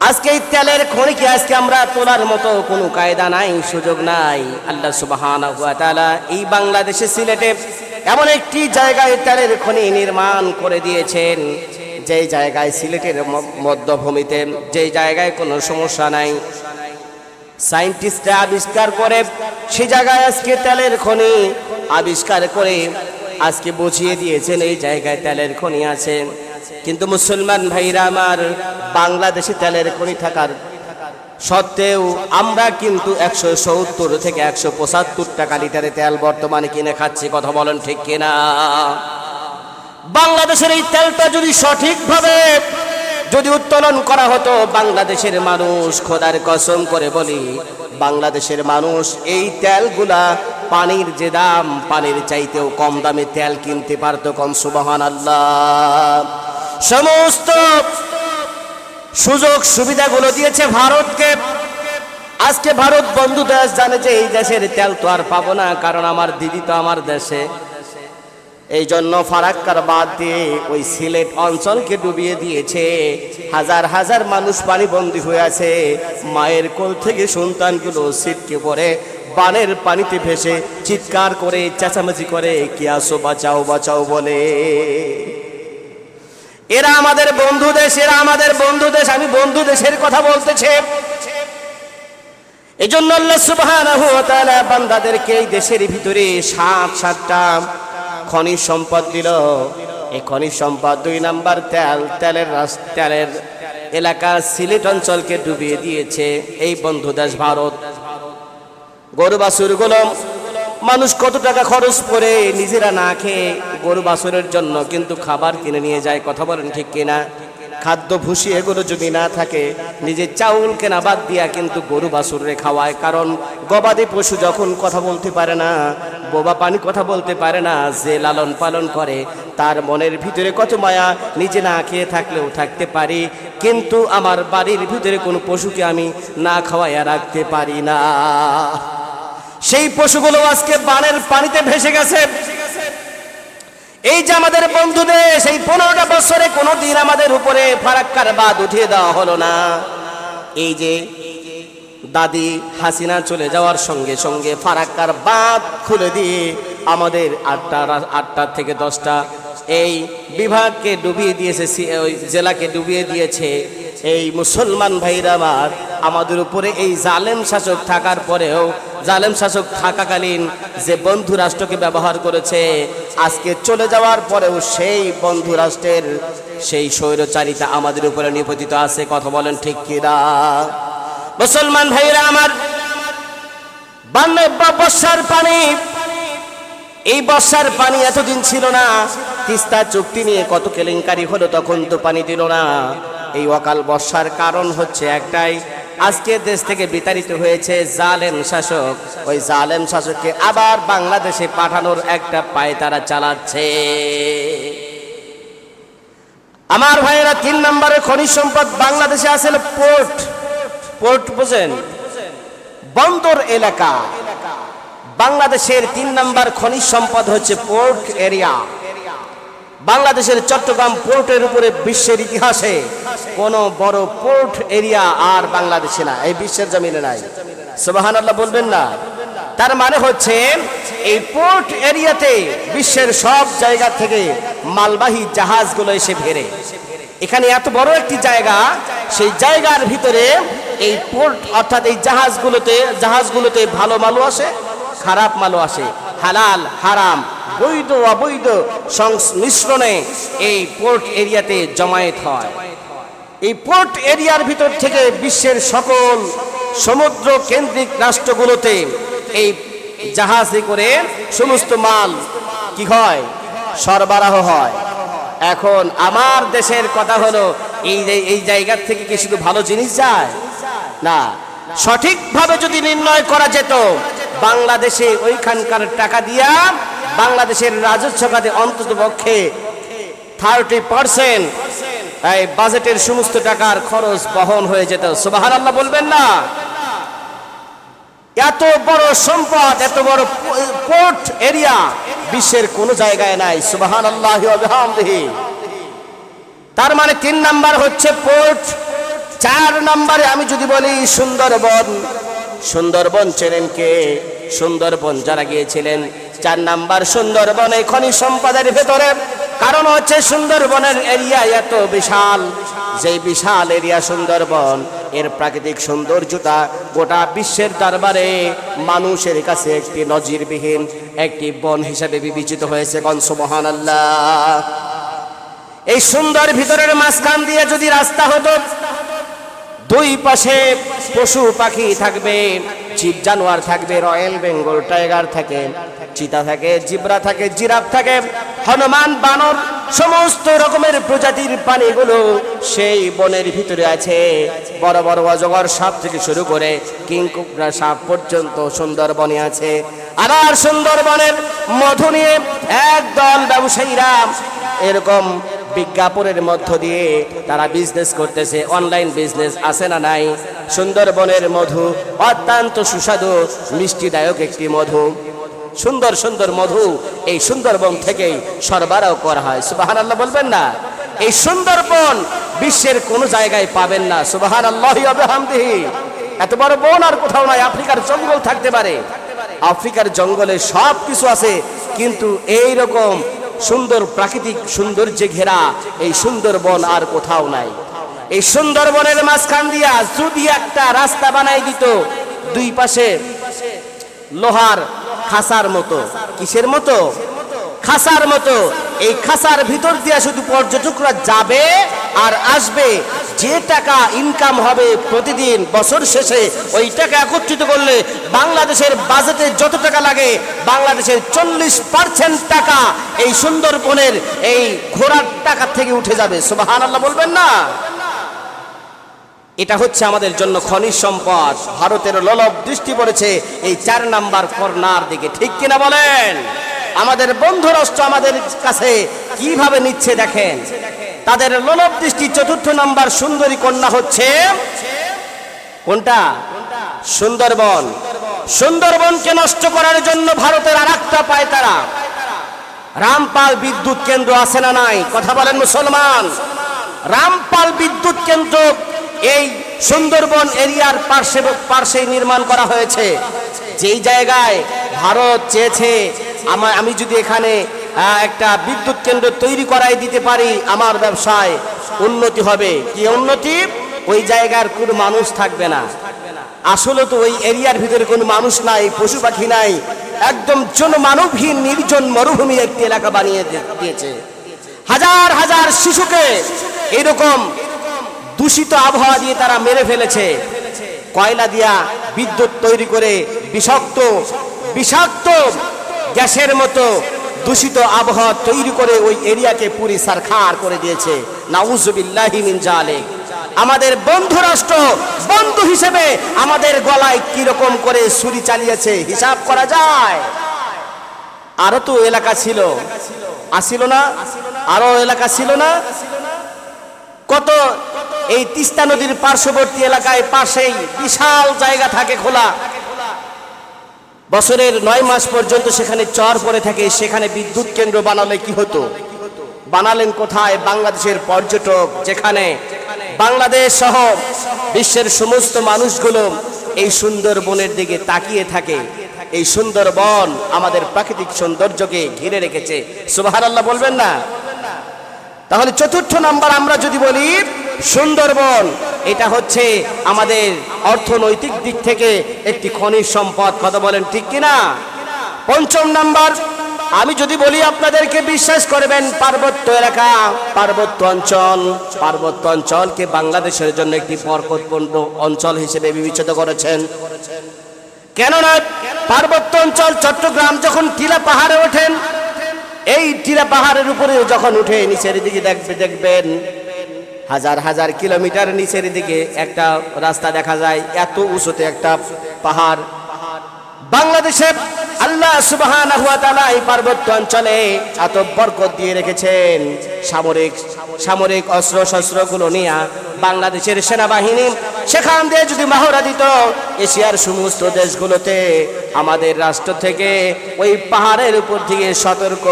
আজকে এই তেলের খনিকে আজকে আমরা তোলার মতো কোনো কায়দা নাই, সুযোগ নাই। আল্লাহ তাআলা এই বাংলাদেশে, সিলেটে এমন একটি জায়গায় তেলের খনি নির্মাণ করে দিয়েছেন। যেই জায়গায় সিলেটের মধ্যভূমিতে, যেই জায়গায় কোনো সমস্যা নাই। সায়েন্টিস্টরা আবিষ্কার করে, সে জায়গায় আজকে তেলের খনি আবিষ্কার করে আজকে বুঝিয়ে দিয়েছেন, এই জায়গায় তেলের খনি আছে। কিন্তু মুসলমান ভাইরা আমার বাংলাদেশে তেলের খনি থাকার সত্ত্বেও আমরা কিন্তু একশো সত্তর থেকে একশো পঁচাত্তর টাকা লিটারে তেল বর্তমানে কিনে খাচ্ছি, কথা বলেন ঠিক কিনা? বাংলাদেশের এই তেলটা যদি সঠিকভাবে যদি উত্তোলন করা হতো, বাংলাদেশের মানুষ খোদার কসম করে বলি, বাংলাদেশের মানুষ এই তেলগুলা পানির যে দাম, পানির চাইতেও কম দামে তেল কিনতে পারতো কম সুবহান আল্লাহ সমস্ত সুযোগ সুবিধাগুলো দিয়েছে ভারতকে। আজকে ভারত বন্ধু দেশ জানে যে এই দেশের তেল তো আর পাবো না, কারণ আমার দিদি তো আমার দেশে। এই জন্য ফারাক্কার বাদ দিয়ে ওই সিলেট অঞ্চলকে ডুবিয়ে দিয়েছে। হাজার হাজার মানুষ পানি পানিবন্দী হয়ে আছে। মায়ের কোল থেকে সন্তানগুলো ছিটকে পড়ে, বানের পানিতে ভেসে চিৎকার করে, চেঁচামেচি করে, কি আসো বাঁচাও বাঁচাও বলে। এরা আমাদের বন্ধু দেশ, এরা আমাদের বন্ধু দেশ। আমি বন্ধু দেশের কথা বলতেছে। এই জন্য বান্দাদেরকে এই দেশের ভিতরে সাত সাতটা খনিজ সম্পদ দিল। এই খনিজ সম্পদ দুই নাম্বার তেল, তেলের তেলের এলাকা সিলেট অঞ্চলকে ডুবিয়ে দিয়েছে। এই বন্ধু দেশ ভারত। গরু বাছুর মানুষ কত টাকা খরচ করে নিজেরা না খেয়ে গরু বাছুরের জন্য কিন্তু খাবার কিনে নিয়ে যায়, কথা বলেন ঠিক কিনা? খাদ্য ভুসি এগুলো যদি না থাকে, নিজের চাউল কেনা বাদ দিয়া কিন্তু গরু বাছুরে খাওয়ায়। কারণ গবাদি পশু যখন কথা বলতে পারে না, বোবা পানি কথা বলতে পারে না, যে লালন পালন করে, তার মনের ভিতরে কত মায়া, নিজে না খেয়ে থাকলেও থাকতে পারি। কিন্তু আমার বাড়ির ভিতরে কোনো পশুকে আমি না খাওয়াইয়া রাখতে পারি না। সেই পশুগুলো আজকে বানের পানিতে ভেসে গেছে। এই যে আমাদের বন্ধুদের, সেই পনেরোটা বছরে কোনোদিন আমাদের উপরে ফারাক্কার বাদ উঠিয়ে দেওয়া হলো না। এই যে দাদি হাসিনা চলে যাওয়ার সঙ্গে সঙ্গে ফারাক্কার বাদ খুলে দিয়ে আমাদের আটটা আটটা থেকে দশটা এই বিভাগকে ডুবিয়ে দিয়েছে ওই জেলাকে ডুবিয়ে দিয়েছে। এই মুসলমান ভাইরা আমার, আমাদের উপরে এই জালেম শাসক থাকার পরেও, জালেম শাসক থাকাকালীন যে বন্ধু রাষ্ট্রকে ব্যবহার করেছে, আজকে চলে যাওয়ার পরেও সেই বন্ধু রাষ্ট্রের সেই স্বৈরচারিতা আমাদের উপরে নিপতিত আছে, কথা বলেন ঠিক কিনা? মুসলমান ভাইরা আমার বর্ষার পানি, এই বর্ষার পানি এতদিন ছিল না, তিস্তা চুক্তি নিয়ে কত কেলেঙ্কারি হলো তখন তো পানি দিল না। এই অকাল বর্ষার কারণ হচ্ছে একটাই। আজকে দেশ থেকে বিতাড়িত হয়েছে জালেম শাসক। ওই জালেম শাসককে আবার বাংলাদেশে পাঠানোর একটা পায় তারা চালাচ্ছে। আমার ভাইয়েরা, তিন নম্বরে খনিজ সম্পদ বাংলাদেশে আছে পোর্ট। পোর্ট বোঝেন? বন্দর এলাকা। বাংলাদেশের তিন নম্বর খনিজ সম্পদ হচ্ছে পোর্ট এরিয়া। বাংলাদেশের চট্টগ্রাম পোর্টের উপরে বিশ্বের ইতিহাসে কোন বড় পোর্ট এরিয়া আর বাংলাদেশে না এই বিশ্বের জমিনে নাই। সুবাহান আল্লাহ বলবেন না। তার মানে হচ্ছে, এই পোর্ট এরিয়াতে বিশ্বের সব জায়গা থেকে মালবাহী জাহাজগুলো এসে ভেড়ে এখানে এত বড় একটি জায়গা, সেই জায়গার ভিতরে এই পোর্ট অর্থাৎ এই জাহাজগুলোতে জাহাজগুলোতে ভালো মালও আসে, খারাপ মালও আসে। হালাল, হারাম বৈধ অবৈধ সংমিশ্রণে এই পোর্ট এরিয়াতে জমায়েত হয়। এই পোর্ট এরিয়ার ভিতর থেকে বিশ্বের সকল সমুদ্র কেন্দ্রিক রাষ্ট্রগুলোতে এই জাহাজে করে সমস্ত মাল কি হয়? সরবরাহ হয়। এখন আমার দেশের কথা হলো, এই এই জায়গার থেকে কি শুধু ভালো জিনিস যায়? না। সঠিকভাবে যদি নির্ণয় করা যেত, বাংলাদেশে ওইখানকার টাকা দিয়া বাংলাদেশের রাজস্ব খাতে অন্তত পক্ষে থার্টি পার্সেন্ট এই বাজেটের সমস্ত টাকার খরচ বহন হয়ে যেত। সুবাহান আল্লাহ বলবেন না? এত বড় সম্পদ, এত বড় পোর্ট এরিয়া বিশ্বের কোনো জায়গায় নাই। সুবাহান আল্লাহ তার মানে তিন নাম্বার হচ্ছে পোর্ট, চার নম্বরে আমি যদি বলি সুন্দরবন। সুন্দরবন চেনেন কে? সুন্দরবন যারা গিয়েছিলেন চার নাম্বার সুন্দরবন এই খনিজ সম্পদের ভেতরে। কারণ হচ্ছে সুন্দরবনের এরিয়া এত বিশাল। যেই বিশাল এরিয়া সুন্দরবন, এর প্রাকৃতিক সৌন্দর্যতা গোটা বিশ্বের দরবারে মানুষের কাছে একটি নজিরবিহীন, একটি বন হিসাবে বিবেচিত হয়েছে কনসুমহান আল্লাহ এই সুন্দর ভিতরের মাঝখান দিয়ে যদি রাস্তা হতো, দুই পাশে পশু পাখি থাকবে, জীব জানোয়ার থাকবে রয়্যাল বেঙ্গল টাইগার থাকে। চিতা থাকে, জিব্রা থাকে, জিরাফ থাকে, হনুমান, বানর, সমস্ত রকমের প্রজাতির প্রাণীগুলো সেই বনের ভিতরে আছে। বড় বড় অজগর সাপ থেকে শুরু করে কিংকুকরা সাপ পর্যন্ত সুন্দরবনে আছে। আবার সুন্দরবনের মধু নিয়ে একদল ব্যবসায়ীরা এরকম বিজ্ঞাপনের মধ্য দিয়ে তারা বিজনেস করতেছে অনলাইন বিজনেস আছে না নাই? সুন্দরবনের মধু অত্যন্ত সুস্বাদু, মিষ্টিদায়ক একটি মধু। সুন্দর সুন্দর মধু এই সুন্দরবন থেকেই সরবরাহ করা হয়। সুবাহান আল্লাহ বলবেন না? এই সুন্দরবন বিশ্বের কোনো জায়গায় পাবেন না। সুবাহান আল্লাহ হামদিহি এত বড় বন আর কোথাও নাই আফ্রিকার জঙ্গল থাকতে পারে। আফ্রিকার জঙ্গলে সব কিছু আছে, কিন্তু এই রকম সুন্দর প্রাকৃতিক সৌন্দর্যে ঘেরা এই সুন্দরবন আর কোথাও নাই। এই সুন্দরবনের মাঝখান দিয়া যদি একটা রাস্তা বানাই দিত, দুই পাশে লোহার খাসার মতো। কিসের মতো? খাসার মতো। এই খাসার ভিতর দিয়া শুধু পর্যটকরা যাবে আর আসবে। যে টাকা ইনকাম হবে প্রতিদিন, বছর শেষে, ওই টাকা একত্রিত করলে বাংলাদেশের বাজেটে যত টাকা লাগে, বাংলাদেশের চল্লিশ পার্সেন্ট টাকা এই সুন্দরবনের এই ঘোড়ার টাকা থেকে উঠে যাবে। সুবাহান আল্লাহ বলবেন না? এটা হচ্ছে আমাদের জন্য খনিজ সম্পদ। ভারতের ললব দৃষ্টি পড়েছে এই চার নাম্বার কর্নার দিকে। ঠিক কিনা বলেন? আমাদের বন্ধু রাষ্ট্র আমাদের কাছে কীভাবে নিচ্ছে দেখেন? তাদের ললব দৃষ্টি চতুর্থ নাম্বার সুন্দরী কন্যা হচ্ছে কোনটা? সুন্দরবন। সুন্দরবনকে নষ্ট করার জন্য ভারতের আর একটা পায় তারা। রামপাল বিদ্যুৎ কেন্দ্র আছে না নাই? কথা বলেন মুসলমান। রামপাল বিদ্যুৎ কেন্দ্র এই সুন্দরবন এরিয়ার পার্শ্বে পার্শ্বে নির্মাণ করা হয়েছে। যেই জায়গায় ভারত চেয়েছে আমার আমি যদি এখানে একটা বিদ্যুৎ কেন্দ্র তৈরি করাই দিতে পারি, আমার ব্যবসায় উন্নতি হবে। কি উন্নতি? ওই জায়গার কোনো মানুষ থাকবে না। আসলে তো ওই এরিয়ার ভিতরে কোনো মানুষ নাই, পশু পাখি নাই, একদম জনমানবহীন, নির্জন মরুভূমি একটি এলাকা বানিয়ে দিয়েছে। হাজার হাজার শিশুকে এরকম দূষিত আবহাওয়া দিয়ে তারা মেরে ফেলেছে। কয়লা দিয়া বিদ্যুৎ তৈরি করে বিষাক্ত বিষাক্ত গ্যাসের মতো দূষিত আবহাওয়া তৈরি করে ওই এরিয়াকে পুরি সারখার করে দিয়েছে। নাউজুবিল্লাহি মিন জালিক। আমাদের বন্ধু রাষ্ট্র, বন্ধু হিসেবে আমাদের গলায় কীরকম করে ছুরি চালিয়েছে হিসাব করা যায়। আরও তো এলাকা ছিল। আসিল না? আরও এলাকা ছিল না? কত এই তিস্তা নদীর পার্শ্ববর্তী এলাকায় পাশেই বিশাল জায়গা থাকে খোলা। বছরের নয় মাস পর্যন্ত সেখানে চর পড়ে থাকে, সেখানে বিদ্যুৎ কেন্দ্র বানালে কি হতো? বানালেন কোথায় বাংলাদেশের পর্যটক? যেখানে বাংলাদেশ সহ বিশ্বের সমস্ত মানুষগুলো এই সুন্দরবনের দিকে তাকিয়ে থাকে। এই সুন্দরবন আমাদের প্রাকৃতিক সৌন্দর্যকে ঘিরে রেখেছে। সুবাহার আল্লাহ বলবেন না? তাহলে চতুর্থ নাম্বার আমরা যদি বলি সুন্দরবন। এটা হচ্ছে আমাদের অর্থনৈতিক দিক থেকে একটি খনিজ সম্পদ। কথা বলেন ঠিক কিনা? পঞ্চম নাম্বার, আমি যদি বলি আপনাদেরকে বিশ্বাস করবেন, পার্বত্য এলাকা, পার্বত্য অঞ্চল। পার্বত্য অঞ্চলকে বাংলাদেশের জন্য একটি বরকতপূর্ণ অঞ্চল হিসেবে বিবেচিত করেছেন। কেননা পার্বত্য অঞ্চল চট্টগ্রাম যখন টিলা পাহাড়ে ওঠেন, এই টিলা পাহাড়ের উপরে যখন উঠে নিচের দিকে দেখবে দেখবেন হাজার হাজার কিলোমিটার নিচের দিকে একটা রাস্তা দেখা যায় এত উঁচুতে একটা পাহাড়। বাংলাদেশে আল্লাহ সুবহানাহু ওয়া এই পার্বত্য অঞ্চলে এত বরকত দিয়ে রেখেছেন। সামরিক সামরিক অস্ত্র শস্ত্রগুলো নিয়ে বাংলাদেশের সেনাবাহিনী সেখান দিয়ে যদি মহড়া দিত, এশিয়ার সমস্ত দেশগুলোতে আমাদের রাষ্ট্র থেকে ওই পাহাড়ের উপর থেকে সতর্ক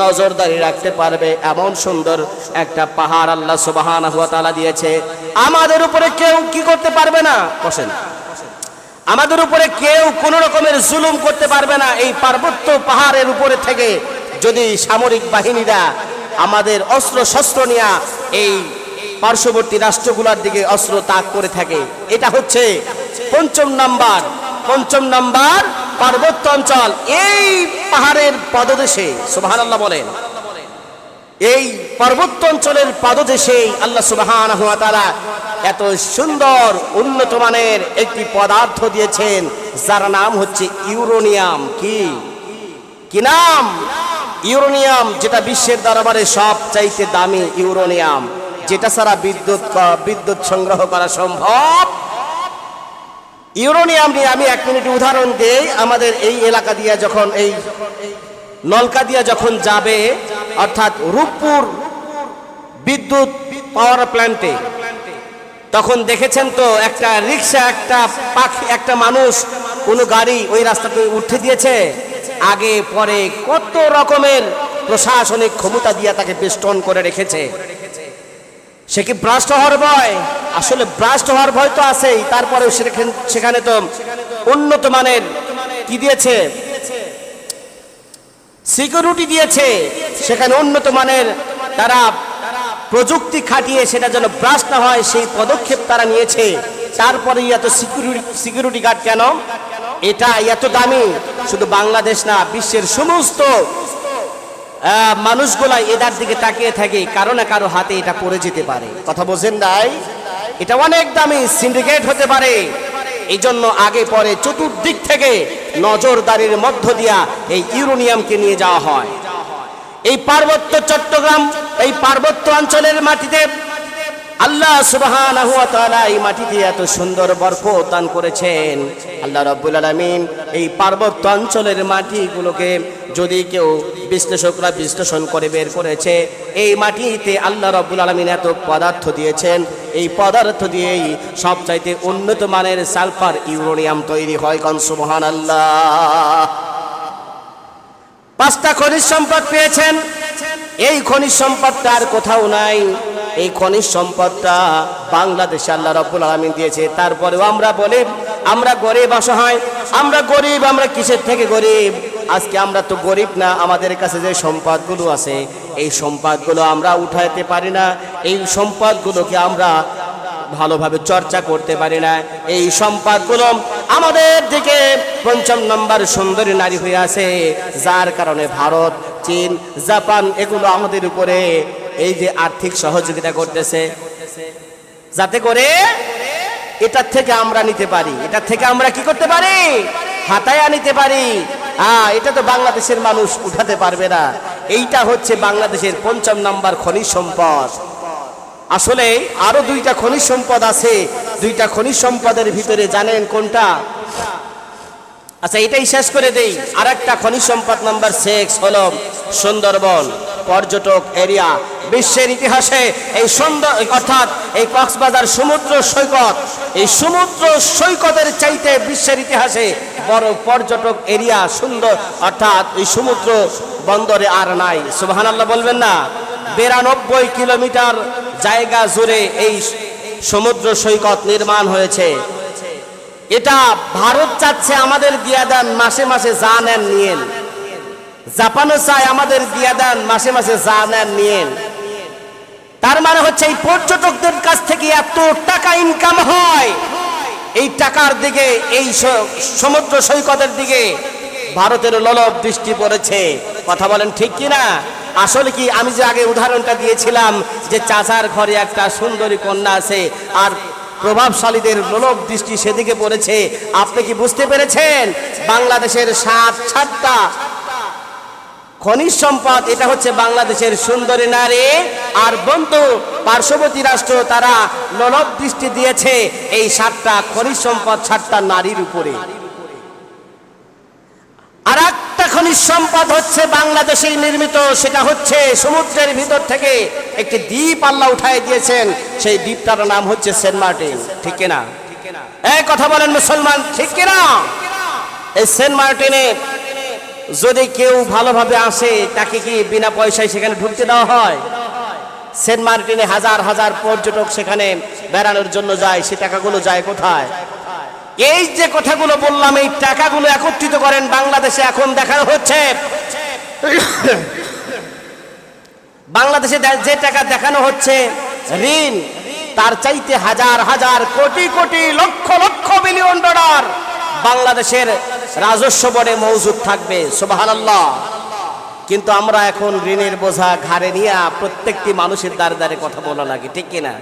নজরদারি রাখতে পারবে। এমন সুন্দর একটা পাহাড় আল্লাহ সুবহানাহু ওয়া তাআলা দিয়েছে। আমাদের উপরে কেউ কি করতে পারবে না? বসেন। আমাদের উপরে কেউ কোনো রকমের জুলুম করতে পারবে না এই পার্বত্য পাহাড়ের উপরে থেকে। যদি সামরিক বাহিনীরা আমাদের অস্ত্র শস্ত্র নিয়ে এই পার্শ্ববর্তী রাষ্ট্রগুলোর দিকে অস্ত্র তাক করে থাকে। এটা হচ্ছে পঞ্চম নাম্বার। পঞ্চম নাম্বার পার্বত্য অঞ্চল। এই পাহাড়ের পদদেশে, সুবহানাল্লাহ বলেন এই পার্বত্য অঞ্চলের পাদদেশেই আল্লাহ তাআলা এত সুন্দর, উন্নত মানের একটি পদার্থ দিয়েছেন, যার নাম হচ্ছে ইউরোনিয়াম। কি? কি নাম? ইউরোনিয়াম, যেটা বিশ্বের দরবারে সব চাইতে দামি ইউরোনিয়াম, যেটা ছাড়া বিদ্যুৎ বিদ্যুৎ সংগ্রহ করা সম্ভব। ইউরোনিয়াম নিয়ে আমি এক মিনিট উদাহরণ দেই, আমাদের এই এলাকা দিয়ে যখন, এই নলকা দিয়ে যখন যাবে অর্থাৎ রূপপুর বিদ্যুৎ পাওয়ার প্ল্যান্টে তখন দেখেছেন তো একটা রিক্সা একটা পাখি, একটা মানুষ কোনো গাড়ি ওই রাস্তাতে উঠে দিয়েছে। আগে, পরে কত রকমের প্রশাসনিক ক্ষমতা দিয়ে তাকে বেষ্টন করে রেখেছে। সে কি ব্রাস্ট হওয়ার ভয়? আসলে ব্রাস্ট হওয়ার ভয় তো আছেই। তারপরেও সেখানে- সেখানে তো উন্নত মানের কি দিয়েছে? সিকিউরিটি দিয়েছে। সেখানে উন্নত মানের তারা প্রযুক্তি খাটিয়ে সেটা যেন ব্রাশ না হয়, সেই পদক্ষেপ তারা নিয়েছে। তারপরে এত সিকিউরিটি সিকিউরিটি গার্ড কেন? এটা এত দামি। শুধু বাংলাদেশ না, বিশ্বের সমস্ত মানুষগুলা এদার দিকে তাকিয়ে থাকে, কারও না কারও হাতে এটা পড়ে যেতে পারে। কথা বোঝেন নাই এটা অনেক দামি, সিন্ডিকেট হতে পারে। এই জন্য আগে পরে চতুর্দিক থেকে নজরদারির মধ্য দিয়া এই ইউরোনিয়ামকে নিয়ে যাওয়া হয়। এই পার্বত্য চট্টগ্রাম, এই পার্বত্য অঞ্চলের মাটিতে আল্লাহ তাআলা এই মাটিতে এত সুন্দর বরকত দান করেছেন। আল্লাহ রাব্বুল আলামিন এই পার্বত্য অঞ্চলের মাটিগুলোকে যদি কেউ বিশ্লেষকরা বিশ্লেষণ করে বের করেছে, এই মাটিতে আল্লাহ রাব্বুল আলামিন এত পদার্থ দিয়েছেন। এই পদার্থ দিয়েই সবচাইতে উন্নত মানের সালফার ইউরোনিয়াম তৈরি হয় কন সুবহান আল্লাহ পাঁচটা খনিজ সম্পদ পেয়েছেন। এই খনিজ সম্পদটা আর কোথাও নাই। এই খনিজ সম্পদটা বাংলাদেশে আল্লাহ রব্বুল আলমিন দিয়েছে। তারপরেও আমরা বলি, আমরা গরিব অসহায়, আমরা গরিব, আমরা কিসের থেকে গরিব? আজকে আমরা তো গরিব না, আমাদের কাছে যে সম্পদগুলো আছে, এই সম্পদগুলো আমরা উঠাইতে পারি না, এই সম্পদগুলোকে আমরা ভালোভাবে চর্চা করতে পারি না। এই সম্পদগুলো আমাদের দিকে পঞ্চম নম্বর সুন্দরী নারী হয়ে আছে, যার কারণে ভারত, চীন, জাপান, এগুলো আমাদের উপরে এই যে আর্থিক সহযোগিতা করতেছে, যাতে করে এটার থেকে আমরা নিতে পারি। এটার থেকে আমরা কি করতে পারি? হাতায়া নিতে পারি। হ্যাঁ এটা তো বাংলাদেশের মানুষ উঠাতে পারবে না। এইটা হচ্ছে বাংলাদেশের পঞ্চম নাম্বার খনিজ সম্পদ। আসলে আরও দুইটা খনিজ সম্পদ আছে। দুইটা খনিজ সম্পদের ভিতরে জানেন কোনটা? আচ্ছা এটাই শেষ করে দেই। আর একটা খনিজ সম্পদ নাম্বার সিক্স হলো সুন্দরবন, পর্যটক এরিয়া। বিশ্বের ইতিহাসে এই সুন্দর, অর্থাৎ এই কক্সবাজার সমুদ্র সৈকত, এই সমুদ্র সৈকতের চাইতে বিশ্বের ইতিহাসে বড় পর্যটক এরিয়া সুন্দর, অর্থাৎ এই সমুদ্র বন্দরে আর নাই। সুবহানাল্লাহ বলবেন না? বিরানব্বই কিলোমিটার জায়গা জুড়ে এই সমুদ্র সৈকত নির্মাণ হয়েছে। এটা ভারত চাচ্ছে আমাদের দিয়া দেন মাসে মাসে যা নেন নিয়েন। জাপানও চায় আমাদের দিয়া দেন মাসে মাসে যা নেন নিয়েন। তার মানে হচ্ছে এই পর্যটকদের কাছ থেকে এত টাকা ইনকাম হয়। এই টাকার দিকে, এই সমুদ্র সৈকতের দিকে ভারতের ললব দৃষ্টি পড়েছে। কথা বলেন ঠিক কিনা? আসলে কি, আমি যে আগে উদাহরণটা দিয়েছিলাম যে চাচার ঘরে একটা সুন্দরী কন্যা আছে, আর প্রভাবশালীদের লোলভ দৃষ্টি সেদিকে পড়েছে। আপনি কি বুঝতে পেরেছেন? বাংলাদেশের সাত সাতটা খনিজ সম্পদ, এটা হচ্ছে বাংলাদেশের সুন্দরী নারী। আর বন্ধু, পার্শ্ববর্তী রাষ্ট্র, তারা লোলভ দৃষ্টি দিয়েছে এই সাতটা খনিজ সম্পদ, সাতটা নারীর উপরে। আর একটা খনিজ সম্পদ হচ্ছে বাংলাদেশেই নির্মিত, সেটা হচ্ছে সমুদ্রের ভিতর থেকে একটি দ্বীপ আল্লাহ উঠায় দিয়েছেন। সেই দ্বীপটার নাম হচ্ছে সেন্ট মার্টিন, ঠিক কিনা? এই কথা বলেন মুসলমান, ঠিক কিনা? এই সেন্ট মার্টিনে যদি কেউ ভালোভাবে আসে, তাকে কি বিনা পয়সায় সেখানে ঢুকতে দেওয়া হয়? সেন্ট মার্টিনে হাজার হাজার পর্যটক সেখানে বেড়ানোর জন্য যায়, সে টাকাগুলো যায় কোথায়? এই যে কথাগুলো বললাম, এই টাকাগুলো একত্রিত করেন, বাংলাদেশে এখন দেখানো হচ্ছে। বাংলাদেশে যে টাকা দেখানো হচ্ছে, ঋণ, তার চাইতে হাজার হাজার কোটি কোটি লক্ষ লক্ষ বিলিয়ন ডলার বাংলাদেশের রাজস্ব বনে মজুদ থাকবে, সুবহানাল্লাহ। কিন্তু আমরা এখন ঋণের বোঝা ঘাড়ে নিয়ে প্রত্যেকটি মানুষের দ্বারে দ্বারে কথা বলা লাগে, ঠিক কিনা?